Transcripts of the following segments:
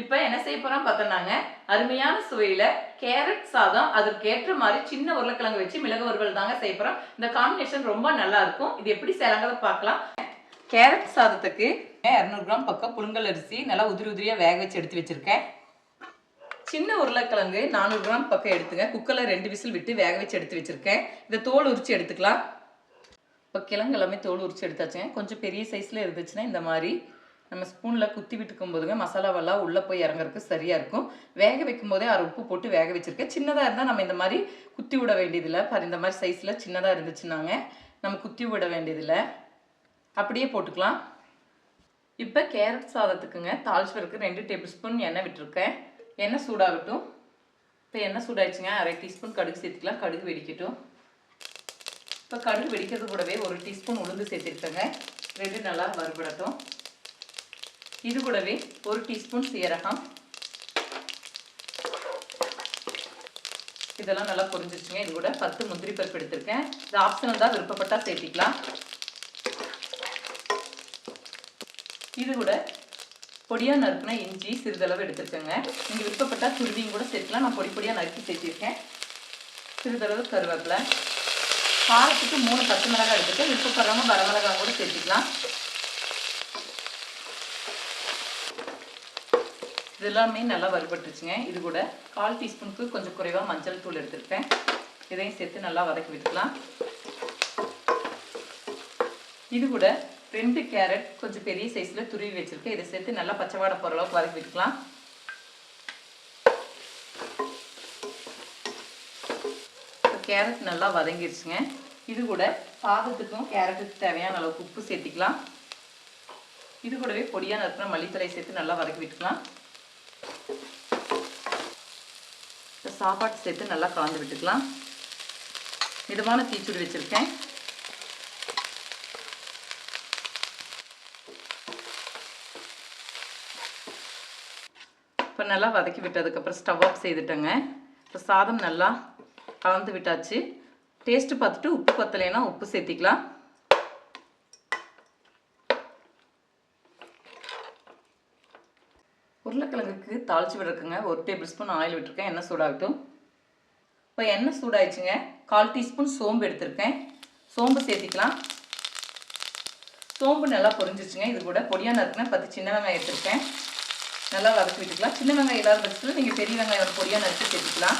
இப்போ என்ன செய்ய போகிறோம் பார்த்தோம்னாங்க. அருமையான சுவையில் கேரட் சாதம் அதற்கு ஏற்ற மாதிரி சின்ன உருளைக்கிழங்கு வச்சு மிளகு வறுவல் தாங்க செய்ய போகிறோம் இந்த காம்பினேஷன் ரொம்ப நல்லா இருக்கும். இது எப்படி செய்யலாங்கிறத பார்க்கலாம். கேரட் சாதத்துக்கு இரநூறு கிராம் பக்கம் புழுங்கல் அரிசி நல்லா உதிரி உதிரியாக வேக வச்சு எடுத்து வச்சுருக்கேன். சின்ன உருளைக்கிழங்கு நானூறு கிராம் பக்கம் எடுத்துங்க குக்கரில் ரெண்டு விசில் விட்டு வேக வச்சு எடுத்து வச்சுருக்கேன். இதை தோல் உரிச்சு எடுத்துக்கலாம். இப்போ கிழங்கு எல்லாமே தோல் உரிச்சு எடுத்தாச்சுங்க. கொஞ்சம் பெரிய சைஸில் இருந்துச்சுன்னா இந்த மாதிரி நம்ம ஸ்பூனில் குத்தி விட்டுக்கும் போதுங்க மசாலாவெல்லாம் உள்ளே போய் இறங்குறதுக்கு சரியாக இருக்கும். வேக வைக்கும் போதே அரை உப்பு போட்டு வேக வச்சுருக்கேன். சின்னதாக இருந்தால் நம்ம இந்த மாதிரி குத்தி விட வேண்டியதில்லை. பாரு இந்த மாதிரி சைஸில் சின்னதாக இருந்துச்சுன்னாங்க. நம்ம குத்தி விட வேண்டியதில்லை. அப்படியே போட்டுக்கலாம். இப்போ கேரட் சாதத்துக்குங்க தாளிச்சுவருக்கு ரெண்டு டேபிள் ஸ்பூன் எண்ணெய் விட்டுருக்கேன். எண்ணெய் சூடாகட்டும். இப்போ எண்ணெய் சூடாயிடுச்சுங்க. அரை டீஸ்பூன் கடுகு சேர்த்துக்கலாம். கடுகு வெடிக்கட்டும். இப்போ கடுகு வெடிக்கிறது கூடவே ஒரு டீஸ்பூன் உளுந்து சேர்த்துருக்கேங்க ரெண்டு நல்லா வறுபடட்டும். இது கூடவே ஒரு டீஸ்பூன் சீரகம். இதெல்லாம் நல்லா பொரிஞ்சிருச்சுங்க. இது கூட பத்து முந்திரி பருப்பு எடுத்திருக்கேன். இது ஆப்ஷனல் தான் விருப்பப்பட்டா சேர்த்திக்கலாம். இது கூட பொடியாக நறுக்குன இஞ்சி சிறிதளவு எடுத்துருக்கேங்க. நீங்கள் விருப்பப்பட்டா துருவியும் கூட சேர்க்கலாம். நான் பொடி பொடியாக நறுக்கி சேர்த்திருக்கேன். சிறிதளவு கருவேப்பிலை. காரத்துக்கு மூணு பச்சை மிளகாய் எடுத்துட்டு விருப்பப்படுறவங்க வரமிளகாய் கூட சேர்த்துக்கலாம். இதெல்லாமே நல்லா வறுபட்டுருச்சுங்க இது கூட கால் டீஸ்பூனுக்கு கொஞ்சம் குறைவாக மஞ்சள் தூள் எடுத்துருக்கேன். இதையும் சேர்த்து நல்லா வதக்கி விட்டுக்கலாம். இது கூட ரெண்டு கேரட் கொஞ்சம் பெரிய சைஸில் துருவி வச்சுருக்கேன். இதை சேர்த்து நல்லா பச்சைவாடை போகிற அளவுக்கு வதக்கி விட்டுக்கலாம். கேரட் நல்லா வதங்கிருச்சுங்க. இது கூட சாதத்துக்கும் கேரட்டுக்கு தேவையான அளவுக்கு உப்பு சேர்த்திக்கலாம். இது கூடவே பொடியாக நறுக்கிற மல்லித்தலை சேர்த்து நல்லா வதக்கி விட்டுக்கலாம். சாப்பாடு சேர்த்து நல்லா கலந்து விட்டுக்கலாம். மிதமான தீச்சுடு வச்சுருக்கேன். இப்போ நல்லா வதக்கி விட்டதுக்கப்புறம் ஸ்டவ் ஆஃப் செய்துட்டேங்க. இப்போ சாதம் நல்லா கலந்து விட்டாச்சு. டேஸ்ட்டு பார்த்துட்டு உப்பு பத்தலைன்னா உப்பு சேர்த்திக்கலாம். உருளைக்கிழங்குக்கு தாளிச்சு விட்ருக்கங்க ஒரு டேபிள் ஸ்பூன் ஆயில் விட்டுருக்கேன். எண்ணெய் சூடாகட்டும். இப்போ எண்ணெய் சூடாயிடுச்சுங்க. கால் டீஸ்பூன் சோம்பு எடுத்திருக்கேன். சோம்பு சேர்த்திக்கலாம். சோம்பு நல்லா பொரிஞ்சிச்சுங்க இது கூட பொடியாக நறுக்குனா பத்து சின்ன வெங்காயம் எடுத்திருக்கேன். நல்லா வதக்கி விட்டுக்கலாம். சின்ன வெங்காயம் இல்லாத பட்சத்தில் நீங்கள் பெரிய வெங்காயம் பொடியாக நறுக்கி சேர்த்துக்கலாம்.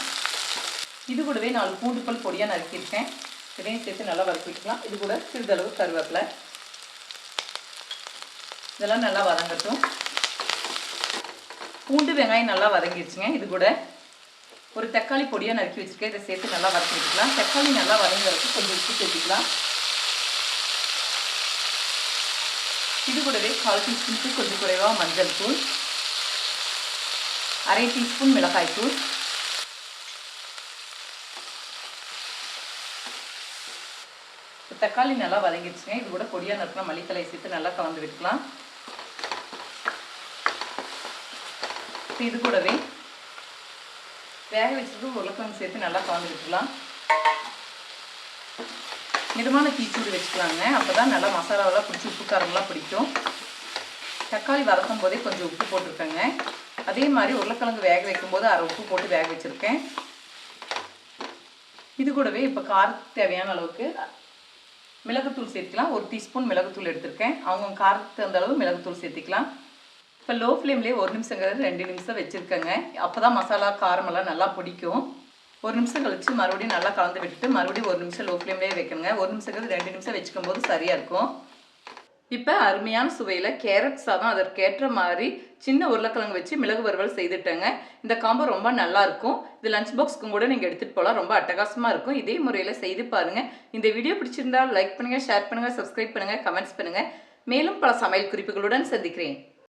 இது கூடவே நாலு பூண்டுப்பல் பொடியாக நறுக்கியிருக்கேன் இதையும் சேர்த்து நல்லா வதக்கி விட்டுக்கலாம். இது கூட சிறிதளவு கருவேப்பிலை. இதெல்லாம் நல்லா வதங்கட்டும். பூண்டு வெங்காயம் நல்லா வதங்கிடுச்சுங்க. இது கூட ஒரு தக்காளி பொடியாக நறுக்கி வச்சுருக்கேன். இதை சேர்த்து நல்லா வதக்கி வச்சுக்கலாம் தக்காளி நல்லா வதங்குறதுக்கு கொஞ்சம் உப்பு சேர்த்துக்கலாம். இது கூடவே கால் டீஸ்பூனுக்கு கொஞ்சம் குறைவாக மஞ்சள் தூள். அரை டீஸ்பூன் மிளகாய் தூள். தக்காளி நல்லா வதங்கிடுச்சுங்க. இது கூட பொடியாக நறுக்கினா மல்லித்தலை சேர்த்து நல்லா கலந்து விட்டுக்கலாம். இது கூடவே வேக வச்சுட்டு உருளைக்கிழங்கு சேர்த்து நல்லா கலந்து விட்டுலாம் மிதமான தீச்சூடு வச்சுக்கலாங்க. அப்போ தான் நல்லா மசாலாவெல்லாம் பிடிச்சி உப்பு காரமெல்லாம் பிடிக்கும். தக்காளி வதக்கும் போதே கொஞ்சம் உப்பு போட்டிருக்கேங்க. அதே மாதிரி உருளைக்கிழங்கு வேக வைக்கும்போது அரை உப்பு போட்டு வேக வச்சுருக்கேன். இது கூடவே இப்போ காரத்துக்கு தேவையான அளவுக்கு மிளகுத்தூள் சேர்த்துக்கலாம். ஒரு டீஸ்பூன் மிளகுத்தூள் எடுத்திருக்கேன். அவங்க காரத்துக்கு தகுந்த அளவு மிளகுத்தூள் சேர்த்துக்கலாம். இப்போ லோ ஃப்ளேம்லேயே ஒரு நிமிஷங்கிறது ரெண்டு நிமிஷம் வச்சுருக்கேங்க. அப்போ தான் மசாலா காரமெல்லாம் நல்லா பிடிக்கும். ஒரு நிமிஷம் கழித்து மறுபடியும் நல்லா கலந்து விட்டுட்டு மறுபடியும் ஒரு நிமிஷம் லோ ஃப்ளேம்லேயே வைக்கணுங்க. ஒரு நிமிஷங்கிறது ரெண்டு நிமிஷம் வச்சுக்கும் போது சரியாக இருக்கும். இப்போ அருமையான சுவையில் கேரட் சாதம் அதற்கேற்ற மாதிரி சின்ன உருளைக்கிழங்கு வச்சு மிளகு வறுவல் செய்துட்டேங்க. இந்த காம்போ ரொம்ப நல்லாயிருக்கும் இது லஞ்ச் பாக்ஸ்க்கும் கூட நீங்கள் எடுத்துகிட்டு போகலாம் ரொம்ப அட்டகாசமாக இருக்கும். இதே முறையில் செய்து பாருங்கள் இந்த வீடியோ பிடிச்சிருந்தா லைக் பண்ணுங்கள் ஷேர் பண்ணுங்கள் சப்ஸ்கிரைப் பண்ணுங்கள் கமெண்ட்ஸ் பண்ணுங்கள் மேலும் பல சமையல் குறிப்புகளுடன் சந்திக்கிறேன்.